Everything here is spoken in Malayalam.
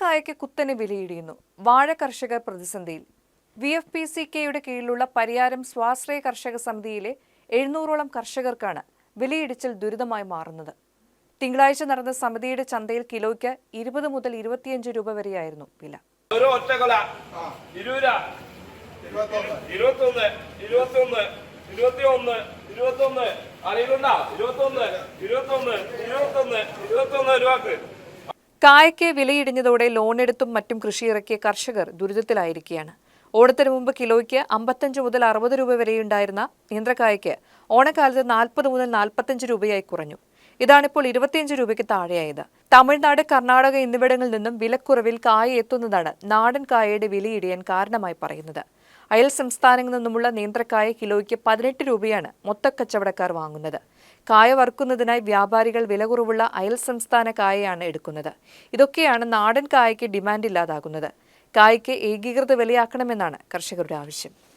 കായയ്ക്ക് കുത്തനെ വിലയിടിയുന്നു വാഴ കർഷകർ പ്രതിസന്ധിയിൽ. വി എഫ് പി സി കെയുടെ കീഴിലുള്ള പരിയാരം സ്വാശ്രയ കർഷക സമിതിയിലെ എഴുന്നൂറോളം കർഷകർക്കാണ് വിലയിടിച്ചിൽ ദുരിതമായി മാറുന്നത്. തിങ്കളാഴ്ച നടന്ന സമിതിയുടെ ചന്തയിൽ കിലോയ്ക്ക് ഇരുപത് മുതൽ ഇരുപത്തിയഞ്ച് രൂപ വരെയായിരുന്നു വില. ഒരു കായയ്ക്ക് വിലയിടിഞ്ഞതോടെ ലോണെടുത്തും മറ്റും കൃഷിയിറക്കിയ കർഷകർ ദുരിതത്തിലായിരിക്കുകയാണ്. ഓണത്തിന് മുമ്പ് കിലോയ്ക്ക് അമ്പത്തഞ്ച് മുതൽ അറുപത് രൂപ വരെയുണ്ടായിരുന്ന നിയന്ത്രക്കായയ്ക്ക് ഓണക്കാലത്ത് നാൽപ്പത് മുതൽ നാൽപ്പത്തഞ്ച് രൂപയായി കുറഞ്ഞു. ഇതാണിപ്പോൾ ഇരുപത്തിയഞ്ച് രൂപയ്ക്ക് താഴെയായത്. തമിഴ്നാട് കർണാടക എന്നിവിടങ്ങളിൽ നിന്നും വിലക്കുറവിൽ കായ എത്തുന്നതാണ് നാടൻ കായയുടെ വിലയിടിയാൻ കാരണമായി പറയുന്നത്. അയൽ സംസ്ഥാനങ്ങളിൽ നിന്നുമുള്ള നേന്ത്രക്കായ കിലോയ്ക്ക് പതിനെട്ട് രൂപയാണ് മൊത്തക്കച്ചവടക്കാർ വാങ്ങുന്നത്. കായ വറുക്കുന്നതിനായി വ്യാപാരികൾ വില കുറവുള്ള അയൽ സംസ്ഥാന കായയാണ് എടുക്കുന്നത്. ഇതൊക്കെയാണ് നാടൻ കായയ്ക്ക് ഡിമാൻഡ് ഇല്ലാതാകുന്നത്. കായ്ക്ക് ഏകീകൃത വിലയാക്കണമെന്നാണ് കർഷകരുടെ ആവശ്യം.